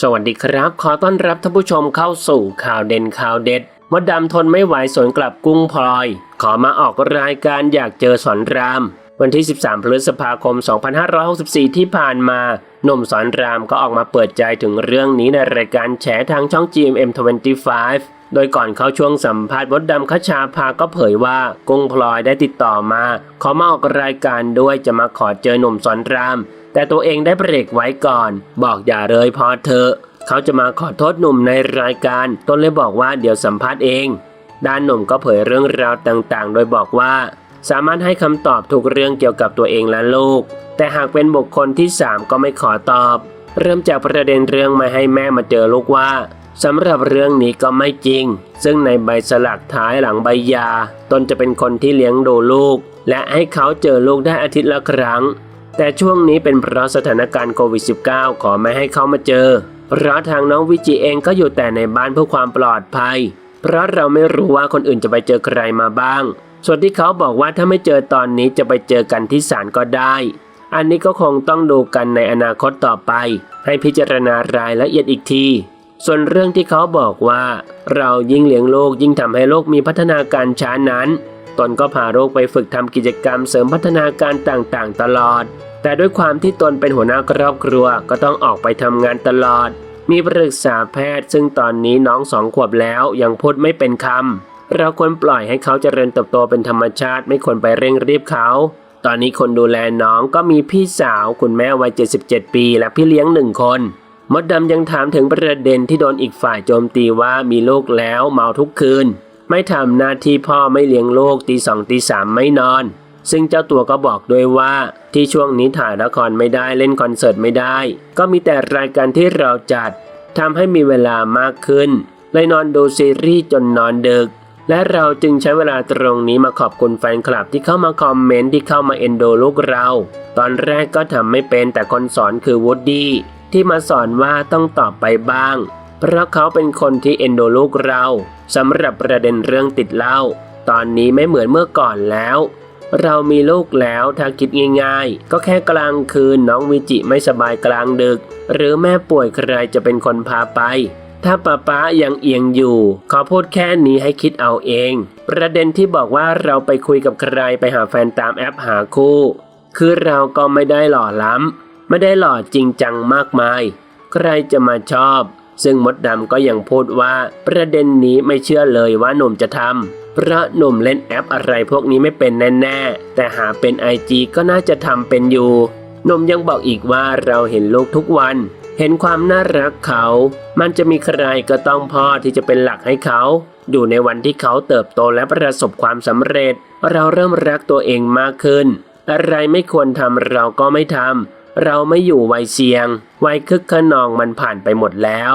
สวัสดีครับ ขอต้อนรับท่านผู้ชมเข้าสู่ข่าวเด่นข่าวเด็ดมดดำทนไม่ไหวสวนกลับกุ้งพลอย ขอมาออกรายการอยากเจอสอนราม วันที่ 13 พฤษภาคม 2564 ที่ผ่านมา หนุ่มสอนรามก็ออกมาเปิดใจถึงเรื่องนี้ในรายการแฉทางช่อง GMM25 โดยก่อนเข้าช่วงสัมภาษณ์มดดำคชาภาก็เผยว่ากุ้งพลอยได้ติดต่อมา ขอมาออกรายการด้วยจะมาขอเจอหนุ่มสอนราม แต่ตัวเองได้เบรกไว้ก่อน บอกอย่าเลยพอเถอเขาจะมาขอโทษหนุ่มในรายการ ต้นเลยบอกว่าเดี๋ยวสัมภาษณ์เอง ด้านหนุ่มก็เผยเรื่องราวต่างๆ โดยบอกว่า สามารถให้คำตอบทุกเรื่องเกี่ยวกับตัวเองและลูก แต่หากเป็นบุคคลที่ 3 ก็ไม่ขอตอบ เริ่มจากประเด็นเรื่องไม่ให้แม่มาเจอลูกว่าสำหรับเรื่องนี้ก็ไม่จริง ซึ่งในใบสลักท้ายหลังใบยา ตนจะเป็นคนที่เลี้ยงดูลูก และให้เขาเจอลูกได้อาทิตย์ละครั้ง แต่ช่วงนี้เป็นเพราะสถานการณ์โควิด -19 ขอไม่ให้เขามาเจอ เพราะทางน้องวิจิเองก็อยู่แต่ในบ้านเพื่อความปลอดภัย เพราะเราไม่รู้ว่าคนอื่นจะไปเจอใครมาบ้าง ส่วนที่เขาบอกว่าถ้าไม่เจอตอนนี้จะไปเจอกันที่ศาลก็ได้ อันนี้ก็คงต้องดูกันในอนาคตต่อไป ให้พิจารณารายละเอียดอีกที ส่วนเรื่องที่เขาบอกว่า เรายิ่งเลี้ยงลูกยิ่งทำให้โลกมีพัฒนาการช้านั้น ตนก็พาโรคไปฝึกทำกิจกรรมเสริมพัฒนาการต่างๆ ตลอด แต่ด้วยความที่ตนเป็นหัวหน้าครอบครัวก็ต้องออกไปทำงานตลอด มีปรึกษาแพทย์ซึ่งตอนนี้น้องสองขวบแล้วยังพูดไม่เป็นคำเราควรปล่อยให้เขาเจริญเติบโตเป็นธรรมชาติไม่ควรไปเร่งรีบเขาตอนนี้คนดูแลน้องก็มีพี่สาวคุณแม่วัย 77 ปี และพี่เลี้ยงหนึ่งคน มดดำยังถามถึงประเด็นที่โดนอีกฝ่ายโจมตีว่ามีลูกแล้วเมาทุกคืน ไม่ทำหน้าที่พ่อไม่เลี้ยงลูกตีสองตีสามไม่นอน ซึ่งเจ้าตัวก็บอกด้วยว่าที่ช่วงนี้ถ่ายละครไม่ได้เล่นคอนเสิร์ตไม่ได้ ก็มีแต่รายการที่เราจัดทำให้มีเวลามากขึ้นเลยนอนดูซีรีส์จนนอนดึก และเราจึงใช้เวลาตรงนี้มาขอบคุณแฟนคลับที่เข้ามาคอมเมนต์ที่เข้ามาเอ็นดูลูกเรา ตอนแรกก็ทำไม่เป็นแต่คนสอนคือวูดดี้ที่มาสอนว่าต้องตอบไปบ้าง เพราะเขาเป็นคนที่เอ็นดูลูกเราสำหรับประเด็นเรื่องติดเหล้าตอนนี้ไม่เหมือนเมื่อก่อนแล้ว เรามีลูกแล้วถ้าคิดง่ายๆ ก็แค่กลางคืนน้องวิจิไม่สบายกลางดึก หรือแม่ป่วยใครจะเป็นคนพาไป ถ้าป้าป๊ายังเอียงอยู่ ขอพูดแค่นี้ให้คิดเอาเอง ประเด็นที่บอกว่าเราไปคุยกับใครไปหาแฟนตามแอปหาคู่ คือเราก็ไม่ได้หล่อล้ำไม่ได้หล่อจริงจังมากมาย ใครจะมาชอบ ซึ่งมดดำก็ยังพูดว่าประเด็นนี้ไม่เชื่อเลยว่าหนุ่มจะทำ พระหนุ่มเล่นแอปอะไรพวกนี้ไม่เป็นแน่ๆ แต่หาเป็นไอจีก็น่าจะทำเป็นอยู่หนุ่มยังบอกอีกว่าเราเห็นลูกทุกวัน เห็นความน่ารักเขา มันจะมีใครก็ต้องพ่อที่จะเป็นหลักให้เขาอยู่ในวันที่เขาเติบโตและประสบความสำเร็จ เราเริ่มรักตัวเองมากขึ้น อะไรไม่ควรทำเราก็ไม่ทำเราไม่อยู่วัยเสี่ยง วัยคึกขนองมันผ่านไปหมดแล้ว